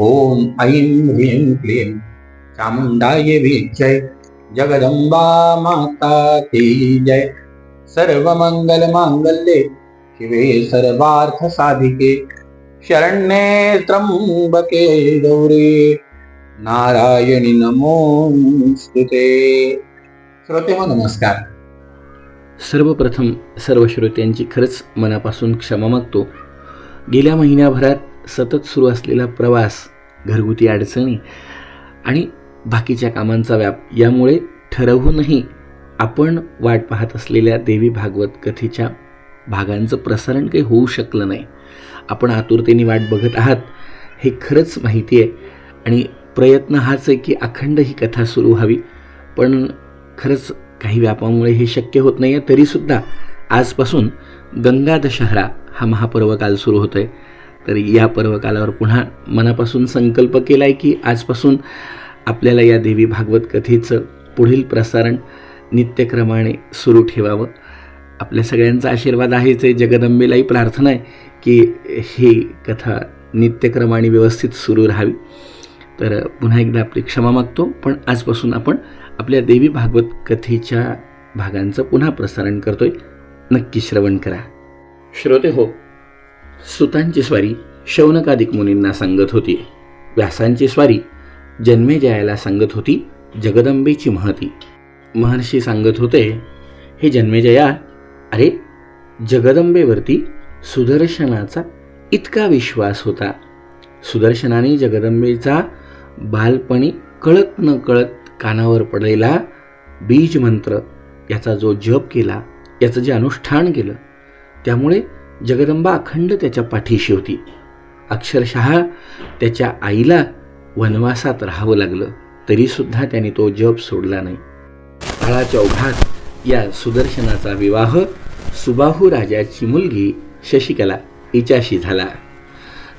ॐ ऐं ह्रीं क्लीं। चामुंडाये विजय जगदंबा माता की जय। सर्वमंगल मांगल्ये शिवे सर्वार्थ साधिके शरण्ये त्र्यम्बके गौरे। नारायणी नमोस्तुते श्रोते हो नमस्कार। सर्वप्रथम सर्व श्रोत्यांची खरंच मनापासून क्षमा मागतो. गेल्या महिन्याभरात सतत सुरू असलेला प्रवास घरगुती अडचणी आणि बाकीच्या कामांचा व्याप यामुळे ठरवूनही आपण वाट पाहत असलेल्या देवी भागवत कथेच्या भागांचं प्रसारण काही होऊ शकलं नाही. आपण आतुरतेने वाट बघत आहात हे खरंच माहिती आहे आणि प्रयत्न हाच आहे की अखंड ही कथा सुरू व्हावी. पण खरंच काही व्यापामुळे हे शक्य होत नाही आहे तरीसुद्धा आजपासून गंगा दशहरा हा महापर्वकाल सुरू होतो आहे तर या पर्वकालावर पुन्हा मनापासून संकल्प केला आहे की आजपासून आपल्याला या देवी भागवत कथेचं पुढील प्रसारण नित्यक्रमाने सुरू ठेवावं. आपल्या सगळ्यांचा आशीर्वाद आहेच आहे. जगदंबेलाही प्रार्थना आहे की ही कथा नित्यक्रमाने व्यवस्थित सुरू राहावी. तर पुन्हा एकदा आपली क्षमा मागतो. पण आजपासून आपण आपल्या देवी भागवत कथेच्या भागांचं पुन्हा प्रसारण करतोय. नक्की श्रवण करा. श्रोते हो सुतांची स्वारी शौनकादिक मुनींना सांगत होती. व्यासांची स्वारी जन्मेजयाला सांगत होती जगदंबेची महती. महर्षी सांगत होते हे जन्मेजया अरे जगदंबेवरती सुदर्शनाचा इतका विश्वास होता. सुदर्शनाने जगदंबेचा बालपणी कळत न कळत कानावर पडलेला बीज मंत्र याचा जो जप केला याचं जे अनुष्ठान केलं त्यामुळे जगदंबा अखंड त्याच्या पाठीशी होती. अक्षरशः त्याच्या आईला वनवासात राहावं लागलं तरीसुद्धा त्याने तो जप सोडला नाही. काळाच्या ओघात या सुदर्शनाचा विवाह सुबाहू राजाची मुलगी शशिकला हिच्याशी झाला.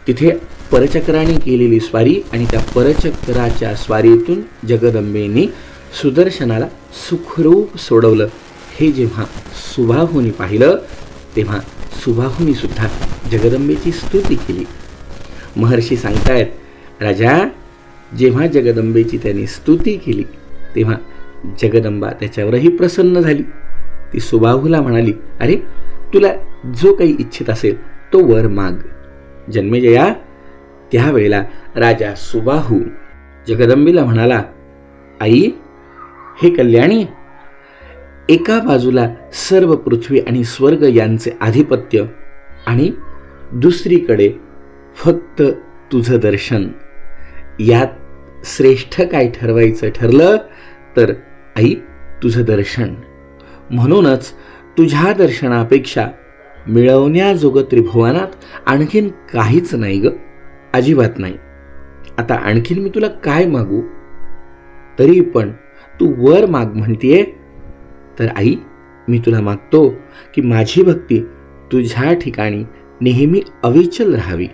तिथे परचक्राने केलेली स्वारी आणि त्या परचक्राच्या स्वारीतून जगदंबेने सुदर्शनाला सुखरूप सोडवलं. हे जेव्हा सुबाहूने पाहिलं तेव्हा सुबाहूनी सुद्धा जगदंबेची स्तुती केली. महर्षी सांगतायत राजा जेव्हा जगदंबेची त्यांनी स्तुती केली तेव्हा जगदंबा त्याच्यावरही प्रसन्न झाली. ती सुबाहूला म्हणाली अरे तुला जो काही इच्छित असेल तो वर माग. जन्मेजया त्यावेळेला राजा सुबाहू जगदंबेला म्हणाला आई हे कल्याणी एका बाजूला सर्व पृथ्वी आणि स्वर्ग यांचे आधिपत्य आणि दुसरीकडे फक्त तुझं दर्शन. यात श्रेष्ठ काय ठरवायचं ठरलं तर आई तुझं दर्शन. म्हणूनच तुझ्या दर्शनापेक्षा मिळवण्याजोगं त्रिभुवनात आणखीन काहीच नाही ग अजिबात नाही. आता आणखीन मी तुला काय मागू? तरी पण तू वर माग म्हणतीये तर आई मी तुला मागतो की माझी भक्ती तुझ्या ठिकाणी नेहमी अविचल राहावी.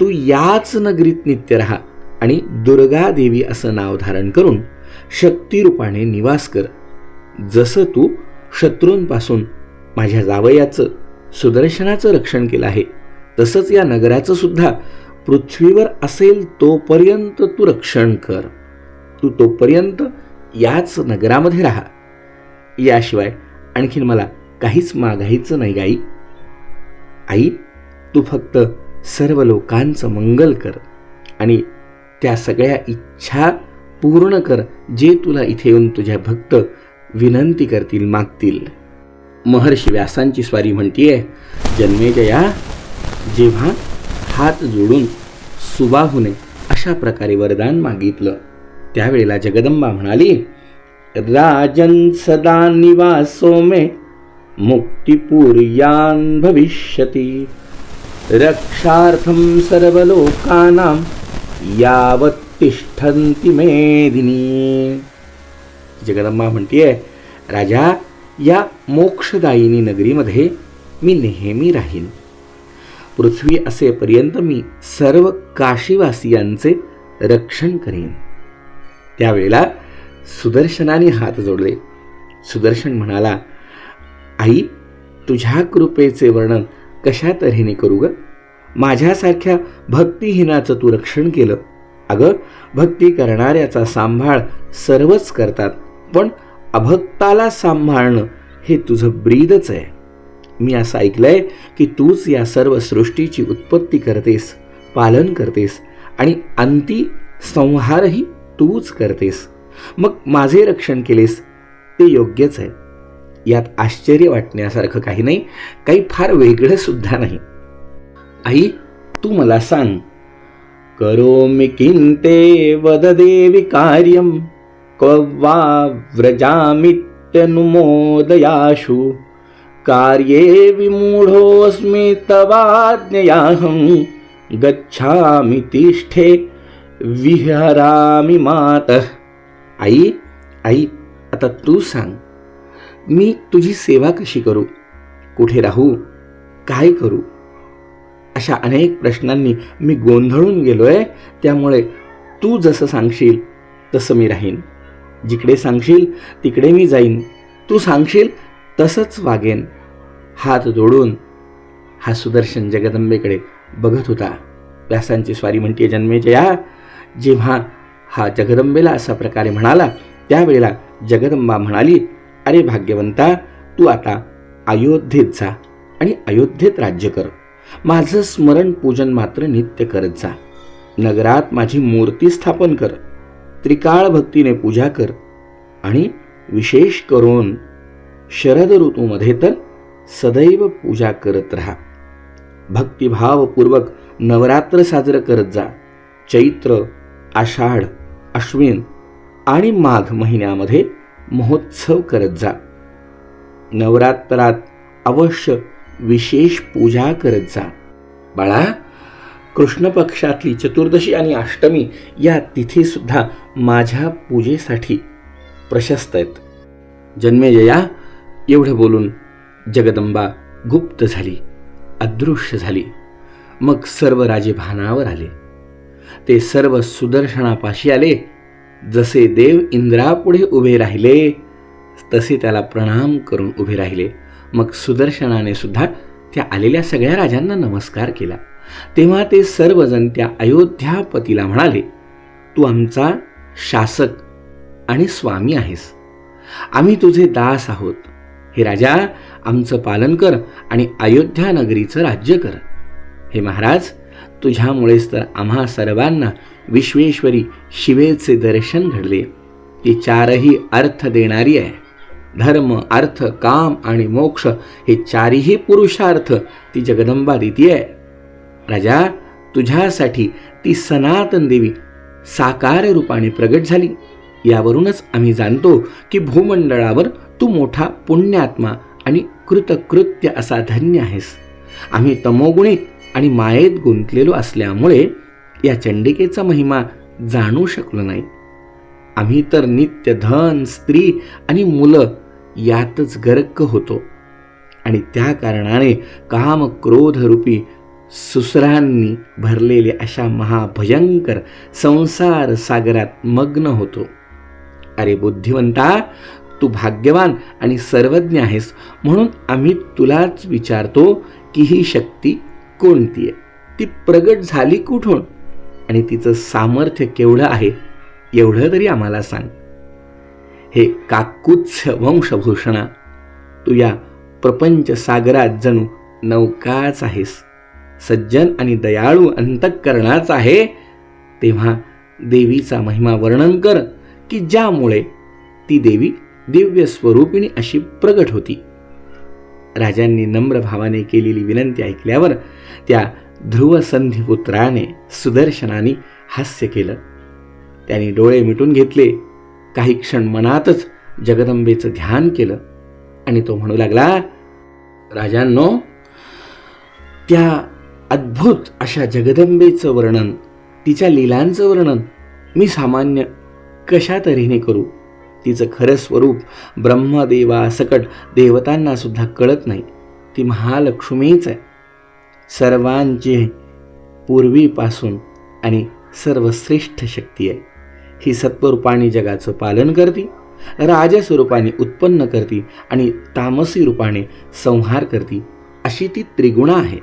तू याच नगरीत नित्य राहा आणि दुर्गा देवी असं नाव धारण करून शक्तिरूपाने निवास कर. जसं तू शत्रूंपासून माझ्या जावयाचं सुदर्शनाचं रक्षण केलं आहे तसंच या नगराचं सुद्धा पृथ्वीवर असेल तोपर्यंत तू रक्षण कर. तू तोपर्यंत याच नगरामध्ये राहा. याशिवाय आणखीन मला काहीच मागायचं नाही गाई. आई तू फक्त सर्व लोकांचं मंगल कर आणि त्या सगळ्या इच्छा पूर्ण कर जे तुला इथे येऊन तुझ्या भक्त विनंती करतील मागतील. महर्षी व्यासांची स्वारी म्हणतीये जन्मेजया जेव्हा हात जोडून सुबाहूने अशा प्रकारे वरदान मागितलं त्यावेळेला जगदंबा म्हणाली राजन सदा निवासो मे मुक्तिपूर्यान भविष्यति। रक्षार्थं सर्वलोकानां यावत् तिष्ठन्ति मेदिनी। जगदंबा म्हणतीये राजा या मोक्षदायिनी नगरीमध्ये मी नेहमी राहीन. पृथ्वी असेपर्यंत मी सर्व काशीवासियांचे रक्षण करेन. त्यावेळेला सुदर्शनाने हात जोडले. सुदर्शन म्हणाला आई तुझ्या कृपेचे वर्णन कशा तऱ्हेने करू ग? माझ्यासारख्या भक्तिहीनाचं तू रक्षण केलं. अगं भक्ती करणाऱ्याचा सांभाळ सर्वच करतात पण अभक्ताला सांभाळणं हे तुझं ब्रीदच आहे. मी असं ऐकलंय की तूच या सर्व सृष्टीची उत्पत्ती करतेस पालन करतेस आणि अंती संहारही तूच करतेस. मग माझे रक्षण केलेस ते योग्यच आहे. यात आश्चर्य वाटण्यासारखं काही नाही काही फार वेगळं सुद्धा नाही. आई तू मला सांग. करोमि किंते वद देवी कार्यं क्व वा व्रजामित्यनुमोदयाशु कार्ये विमूढोऽस्मि तवाज्ञयाहं गच्छामि तिष्ठे विहरामि मातः। आई आई आता तू सांग मी तुझी सेवा कशी करू? कुठे राहू? काय करू? अशा अनेक प्रश्नांनी मी गोंधळून गेलोय त्यामुळे तू जसं सांगशील तसं मी राहीन. जिकडे सांगशील तिकडे मी जाईन. तू सांगशील तसंच वागेन. हात जोडून हा सुदर्शन जगदंबेकडे बघत होता. व्यासांची स्वारी म्हणते जन्मेजया जेव्हा हा जगदंबेला असा प्रकारे म्हणाला. त्यावेळेला जगदंबा म्हणाली अरे भाग्यवंता तू आता अयोध्येत जा आणि अयोध्येत राज्य कर. माझं स्मरण पूजन मात्र नित्य करत जा. नगरात माझी मूर्ती स्थापन कर त्रिकाळ भक्तीने पूजा कर आणि विशेष करून शरद ऋतूमध्ये तर सदैव पूजा करत राहा. भक्तिभावपूर्वक नवरात्र साजरं करत जा. चैत्र आषाढ अश्विन आणि माघ महिन्यामध्ये महोत्सव करत जा. नवरात्रात अवश्य विशेष पूजा करत जा. बाळा कृष्ण पक्षातली चतुर्दशी आणि अष्टमी या तिथीसुद्धा माझ्या पूजेसाठी प्रशस्त आहेत. जन्मेजया एवढं बोलून जगदंबा गुप्त झाली अदृश्य झाली. मग सर्व राजे भानावर आले. ते सर्व सुदर्शनापाशी आले. जसे देव इंद्रापुढे उभे राहिले तसे त्याला प्रणाम करून उभे राहिले. मग सुदर्शनाने सुद्धा त्या आलेल्या सगळ्या राजांना नमस्कार केला. तेव्हा ते सर्वजण त्या अयोध्यापतीला म्हणाले तू आमचा शासक आणि स्वामी आहेस. आम्ही तुझे दास आहोत. हे राजा आमचं पालन कर आणि अयोध्या नगरीचं राज्य कर. हे महाराज तुझ्यामुळेच तर आम्हा सर्वांना विश्वेश्वरी शिवेचे दर्शन घडले. ती चारही अर्थ देणारी आहे. धर्म अर्थ काम आणि मोक्ष हे चारही पुरुषार्थ ती जगदंबा देती आहे. राजा तुझ्यासाठी ती सनातन देवी साकार रूपाने प्रगट झाली. यावरूनच आम्ही जाणतो की भूमंडळावर तू मोठा पुण्यात्मा आणि कृतकृत्य असा धन्य आहेस. आम्ही तमोगुणी आणि मायेत गुंतलेलो असल्यामुळे या चंडिकेचा महिमा जाणू शकलो नाही. आम्ही तर नित्य धन स्त्री आणि मुलं यातच गर्क होतो. आणि त्या कारणाने काम क्रोधरूपी सुसरांनी भरलेले अशा महाभयंकर संसार सागरात मग्न होतो. अरे बुद्धिवंता तू भाग्यवान आणि सर्वज्ञ आहेस म्हणून आम्ही तुलाच विचारतो की ही शक्ती कोणती आहे ती प्रगट झाली कुठून? आणि तिचं सामर्थ्य केवढं आहे एवढं तरी आम्हाला सांग. हे काकुत्स वंशभूषणा तू या प्रपंच सागरात जणू नौकाच आहेस. सज्जन आणि दयाळू अंतःकरणाच आहे. तेव्हा देवीचा महिमा वर्णन कर की ज्यामुळे ती देवी दिव्य स्वरूपिणी अशी प्रगट होती. राजांनी नम्र भावाने केलेली विनंती ऐकल्यावर त्या ध्रुवसंधिपुत्राने सुदर्शनाने हास्य केलं. त्याने डोळे मिटून घेतले. काही क्षण मनातच जगदंबेचं ध्यान केलं आणि तो म्हणू लागला राजांनो त्या अद्भुत अशा जगदंबेचं वर्णन तिच्या लीलांचं वर्णन मी सामान्य कशा तऱ्हेने करू? तिचं खरं स्वरूप ब्रह्मदेवा सकट देवतांना सुद्धा कळत नाही. ती महालक्ष्मीच आहे. सर्वांची पूर्वीपासून आणि सर्वश्रेष्ठ शक्ती आहे. ही सत्वरूपाने जगाचं पालन करते राजस्वरूपाने उत्पन्न करते आणि तामसी रूपाने संहार करते अशी ती त्रिगुणा आहे.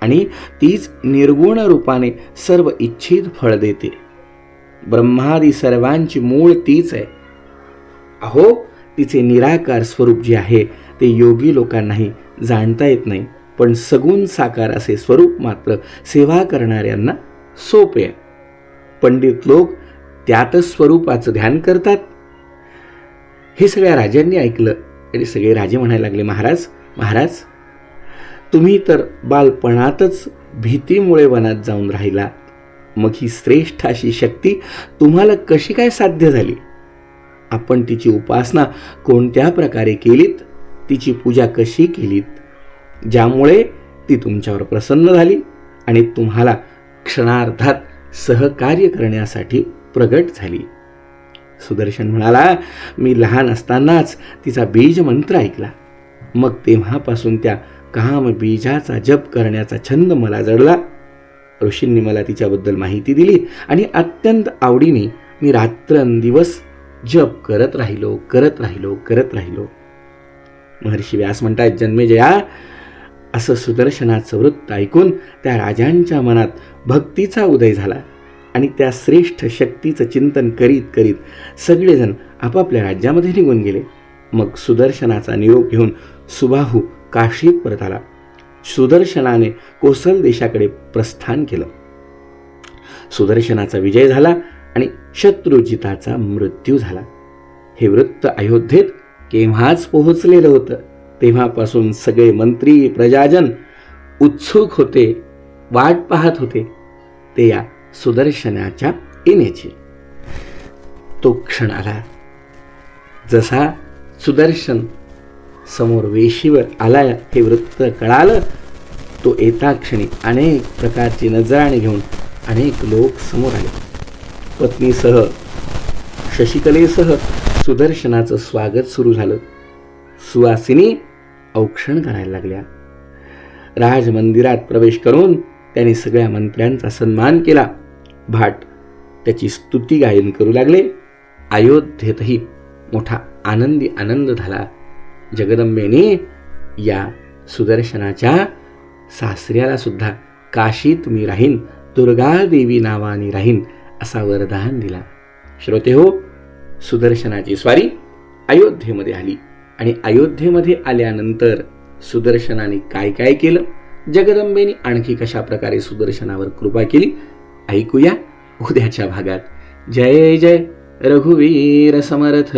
आणि तीच निर्गुण रूपाने सर्व इच्छित फळ देते. ब्रह्मादी सर्वांची मूळ तीच आहे. अहो तिचे निराकार स्वरूप जे आहे ते योगी लोकांनाही जाणता येत नाही. पण सगुण साकार असे स्वरूप मात्र सेवा करणाऱ्यांना सोपे आहे. पंडित लोक त्यातच स्वरूपाचं ध्यान करतात. हे सगळ्या राजांनी ऐकलं. आणि सगळे राजे म्हणायला लागले महाराज महाराज तुम्ही तर बालपणातच भीतीमुळे वनात जाऊन राहिला मग ही श्रेष्ठ अशी शक्ती तुम्हाला कशी काय साध्य झाली? आपण तिची उपासना कोणत्या प्रकारे केलीत तिची पूजा कशी केलीत ज्यामुळे ती तुमच्यावर प्रसन्न झाली आणि तुम्हाला क्षणार्धात सहकार्य करण्यासाठी प्रगट झाली. सुदर्शन म्हणाला मी लहान असतानाच तिचा बीज मंत्र ऐकला. मग तेव्हापासून त्या काम बीजाचा जप करण्याचा छंद मला जडला. ऋषींनी मला तिच्याबद्दल माहिती दिली आणि अत्यंत आवडीने मी रात्रंदिवस जप करत राहिलो करत राहिलो करत राहिलो. महर्षी व्यास म्हणतात जन्मेजया असं सुदर्शनाचं वृत्त ऐकून त्या राजांच्या मनात भक्तीचा उदय झाला आणि त्या श्रेष्ठ शक्तीचं चिंतन करीत करीत सगळेजण आपापल्या राज्यामध्ये निघून गेले. मग सुदर्शनाचा निरोप घेऊन सुबाहू काशीत परत आला सुदर्शनाने कोसल देशाकडे प्रस्थान केलं. सुदर्शनाचा विजय झाला आणि शत्रुजिताचा मृत्यू झाला. हे वृत्त अयोध्येत केव्हाच पोहोचलेलं होतं? तेव्हापासून सगळे मंत्री प्रजाजन उत्सुक होते वाट पाहत होते. ते या सुदर्शनाच्या येण्याची तो क्षण आला. जसा सुदर्शन समोर वेशीवर आला हे वृत्त कळालं. तो येता क्षणी अनेक प्रकारची नजराणी घेऊन अनेक लोक समोर आले. पत्नीसह शशिकलेसह सुदर्शनाचं स्वागत सुरू झालं. सुवासिनी औक्षण करायला लागल्या. राजमंदिरात प्रवेश करून त्यांनी सगळ्या मंत्र्यांचा सन्मान केला. भाट त्याची स्तुती गायन करू लागले. अयोध्येतही मोठा आनंदी आनंद झाला. जगदंबेने या सुदर्शनाच्या सासऱ्याला सुद्धा काशीत मी राहीन दुर्गा देवी नावाने राहीन असा वरदान दिला. श्रोते हो सुदर्शनाची स्वारी अयोध्येमध्ये आली. आणि अयोध्येमध्ये आल्यानंतर सुदर्शनाने काय काय केलं? जगदंबेने आणखी कशा प्रकारे सुदर्शनावर कृपा केली? ऐकूया उद्याच्या भागात. जय जय रघुवीर समर्थ!